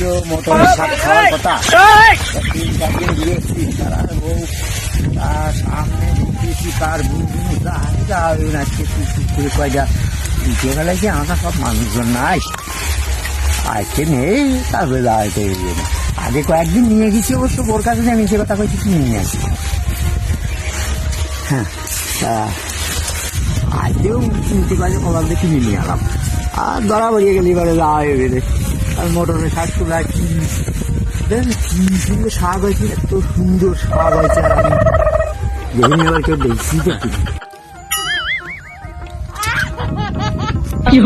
ছিল মোটরের শাক খাওয়ার কথা। তিন চার দিন ঘুরেছি তারা বউ তার সামনে কার বুঝবি আমি যা হবে না টুক করে কয়টা বিকেলবেলায় যে আমরা সব মানুষজন নাই? আজকে নেই তারপরে দাঁড়াইতে এগিয়ে না আগে কয়েকদিন নিয়ে গেছি অবশ্য ওর কাছে আমি সে কথা কিনে নিয়ে আসি। হ্যাঁ তা আজকেও কিনতে পারে দিয়ে কিনে নিয়ে এলাম। আর ধরা বেরিয়ে গেলে এবারে যা হয়ে আর মোটরের শাক তুলা কি দেখ কি সুন্দর শাক হয়েছে এত সুন্দর শাক হয়েছে আর আমি। দেখিনি আবার কেউ দেখছি তো কি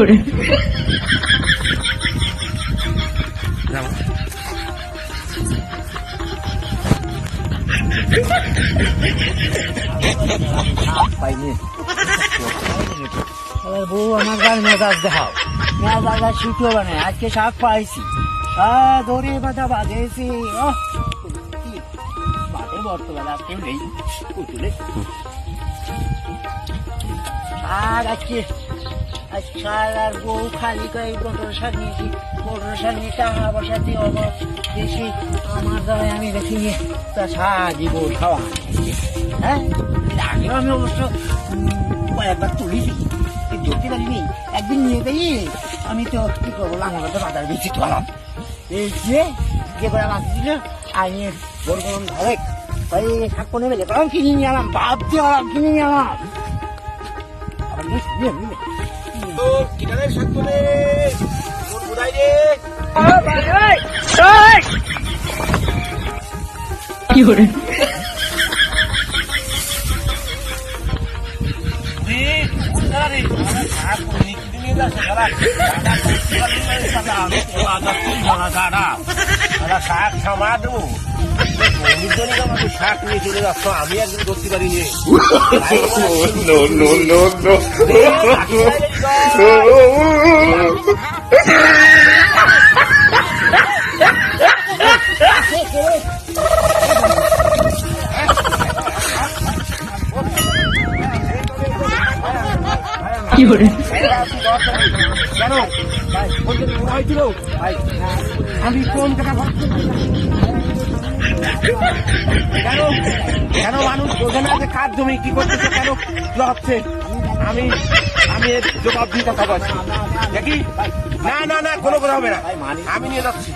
পাইনি। এবার বউ আমার গান মেজাজ দেখাও। মেজাজ শুকিও মানে আজকে শাক পাইছি। বাঁধা বাঁধেছি। ওহ, বাঁধে বর্তমানে আর কেউ নেই। পুতুলে শাক আজকে আজ শাক আর বউ খালি করে মোটর শাক নিয়েছি। মোটর শাক নিয়ে টাকা পয়সা দিয়ে অভাব আমার দ্বারা আমি দেখি তা সাজি বউ খাওয়া। হ্যাঁ? আগেও আমি অবশ্য কয়েকবার তুলেছি। ধরতে পারিনি একদিন নিয়ে গেই আমি তো কি করব? আমার তো বাজার বেশি তোলাম এই যে যে করে মাছ দিল আর নিয়ে বড় বড় ধরে ওই শাক কোনে বেলে তখন কিনে নিয়ে আলাম বাপ দিয়ে আলাম কিনে নিয়ে নিয়ে নিয়ে নিয়ে কিনারে শাক তোলে তোর বোধাই রে শাক থামা দেবো শাক নিয়ে চলে যাচ্ছ আমি একদিন করতে পারিনি no. কেন ভাই, আমি কোন টাকা ভাবছি কেন কেন মানুষ বোঝে না যে কার জমি কি করতেছে, কেন হচ্ছে আমি আমি জবাব দিয়ে কথা বলছি দেখি? না না না, কোনো কথা হবে না। আমি নিয়ে যাচ্ছি।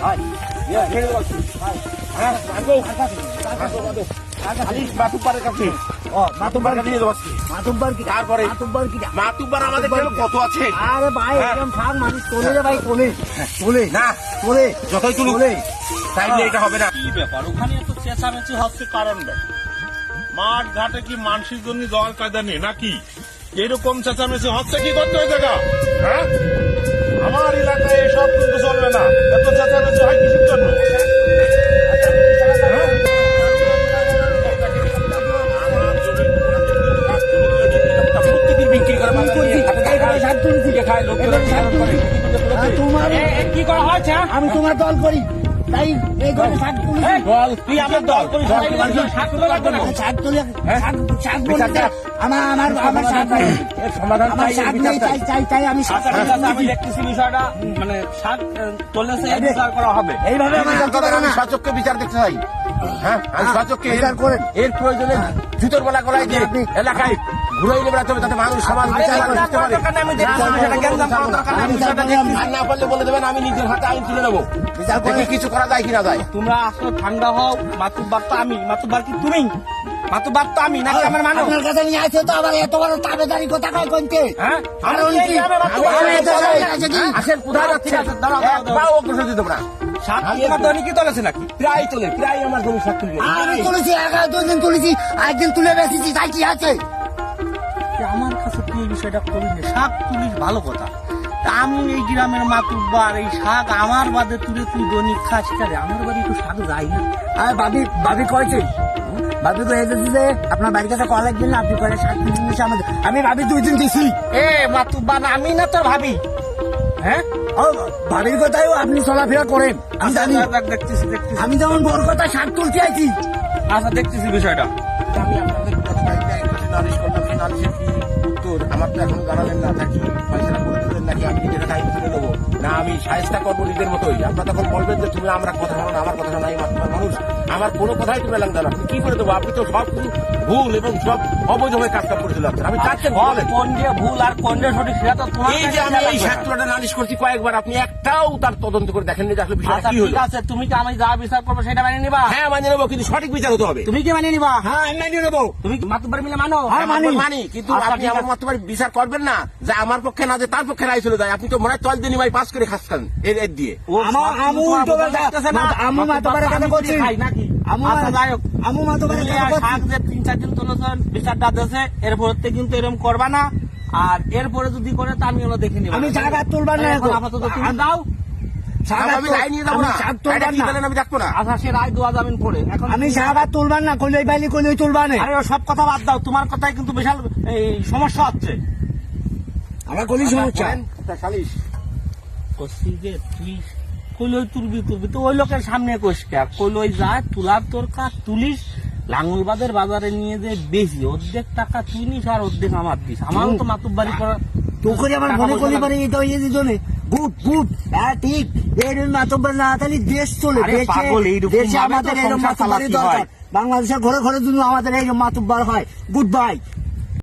হ্যাঁ, আসব। খালি মাতুব্বারের কাছে। ও মাতুব্বার কাছে নিয়ে যাচ্ছি মাতুব্বার কি তারপরে মাতুব্বার আমাদের জন্য কত আছে? আরে ভাই হ্যাঁ। এরকম শাক মানুষ তোলে রে ভাই তোলে। তোলে না যতই তাইলে এটা হবে না। কি ব্যাপার? ওখানে এত চেঁচামেচি হচ্ছে কারণটা মাঠ ঘাটে কি মানসিক জন্য যাওয়ার কায়দা নেই নাকি? এরকম চেঁচামেচি হচ্ছে কি করতে ওই জায়গা? হ্যাঁ? আমার এলাকায় এসব কিন্তু চলবে না। তোমার কি করা হয়েছে? আমি তোমার দল করি। তাই এই ঘরে শাক তুলেছি বল তুই আমার দল? করিস দল তোমার জন্য শাক তোলা শাক তুলে হ্যাঁ? শাক আমার আমার আমার শাক নাই সমাধান আমার শাক নেই চাই। তাই তাই আমি শাক আচ্ছা আমি দেখতেছি বিষয়টা। মানে শাক তোলেছে বিচার করা হবে। এইভাবে আমি না? সচক্ষে বিচার দেখতে চাই। হ্যাঁ? আমি হ্যাঁ, বিচার করেন। এর প্রয়োজনে জুতোর গলা গলায় দিয়ে এলাকায় ঘুরাই নেবে যাতে মানুষ সমাজ বিচার করে পারে। আর না পারলে বলে দেবেন আমি নিজের হাতে আইন তুলে নেব। বিচার করে দেখি কিছু করা যায় কিনা যায়। তোমরা আসলে ঠান্ডা হও মাতুব্বার তো আমি মাতুব্বার কি তুমি? মাতুব্বার তো আমি নাকি আমার মানুষ? আপনার কাছে নিয়ে আসে তো আবার এত বড় তাবেদারি কথা কয় কোনতে হ্যাঁ? আর কি? আসেন কোথায় যাচ্ছেন? দাঁড়াও, অগ্রসর দিতে তোমার। তোলেছে নাকি? প্রায় তোলে প্রায় আমার জমি সাত আমি তুলেছি এগারো দুদিন তুলেছি একদিন তুলে বেঁচেছি তাই কি আছে? আমার কাছে তুই এই বিষয়টা করিস না শাক তুলিস ভালো কথা। তা আমি এই গ্রামের মাতুব্বার এই শাক আমার বাদে তুলে তুই দৈনিক খাস কারে আমার বাড়ি একটু শাক যাই না আর ভাবি ভাবি কয়েছে কয়ে দিয়েছে যে আপনার বাড়ির কাছে কল একদিন আপনি করে সাত দিন নিয়েছে আমাদের আমি ভাবি দুই দিন দিছি। এ মাতুব্বার আমি না তোর ভাবি। হ্যাঁ? ভাবির কথাও আপনি চলাফেরা করেন। আমি জানি। দেখ, দেখ, দেখতেছি দেখতেছি। আমি যেমন বড় কথা শাক তুলতে আইছি। আচ্ছা দেখতেছি বিষয়টা। আমি আপনাদের প্রতিবাদ নালিশ নালিশের আমার তো এখনও জানালেন না পয়সা দেবেন নাকি আমি নিজের আইন তুলে নেব না আমি সাহেস্তা করব নিজের মতোই। আপনার তখন বলবেন যে তুমি আমরা কথা শোনো না আমার কথা শোনো আমি মানুষ। আমার কোনো কথাই তুমি লাগবে না। কি করে দেবো? আপনি তো সব ভুল এবং সব অবৈধভাবে কাজ কাজ করে চলে আপনি চাচ্ছেন কি বলেন? কোন যে ভুল আর কোন যে সঠিক সেটা তো এই যে আমি এই সাতটা নালিশ করছি কয়েকবার আপনি একটাও তার তদন্ত করে দেখেননি যে আসলে বিষয়টা আচ্ছা কি ঠিক হলো আছে তুমি কি আমি যা বিচার করব সেটা মেনে নিবা? হ্যাঁ মানে নেব কিন্তু সঠিক বিচার হতে হবে। তুমি কি মেনে নিবা? হ্যাঁ আমি মানিয়ে নেব। তুমি মাতুব্বার মিলে মানো? হ্যাঁ মানি। মানি কিন্তু আচ্ছা, আপনি আমার আছে। বিচার করবেন না যে আমার পক্ষে না যে তার পক্ষে রায় চলে যায় আপনি তো মনে হয় তল দিন ভাই পাস করে এর এর দিয়ে। আমু কথা- বলছি। আমু আচ্ছা, তিন চার দিন তুলেছেন বিচারটা দিয়েছে এরপর থেকে কিন্তু এরকম করবা না। আর এরপরে যদি করে তা আমি ওগুলো দেখে নিব। আমি জায়গা তুলবার না এখন। আপাতত তুমি দাও। সব কথা বাদ দাও। তোমার কথায় কিন্তু বিশাল সমস্যা হচ্ছে। আমার কলি সমস্যা যে তুই কইলই তুলবি তুলবি তো ওই লোকের সামনে কষকা কইলই যায় তুলার তোর কাজ তুলিস লাঙ্গলবাদের বাজারে নিয়ে যে বেশি অর্ধেক টাকা তুই নিস আর অর্ধেক আমার দিস। আমারও তো মাতুব বাড়ি করা তো করে আমার মনে করি। পারে এটা হয়ে যেত না গুড গুড হ্যাঁ ঠিক। এর না তাহলে দেশ চলে দেশে দেশে আমাদের এরকম দরকার। বাংলাদেশের ঘরে ঘরে যদি আমাদের এই মাতব্বর হয়। Good bye.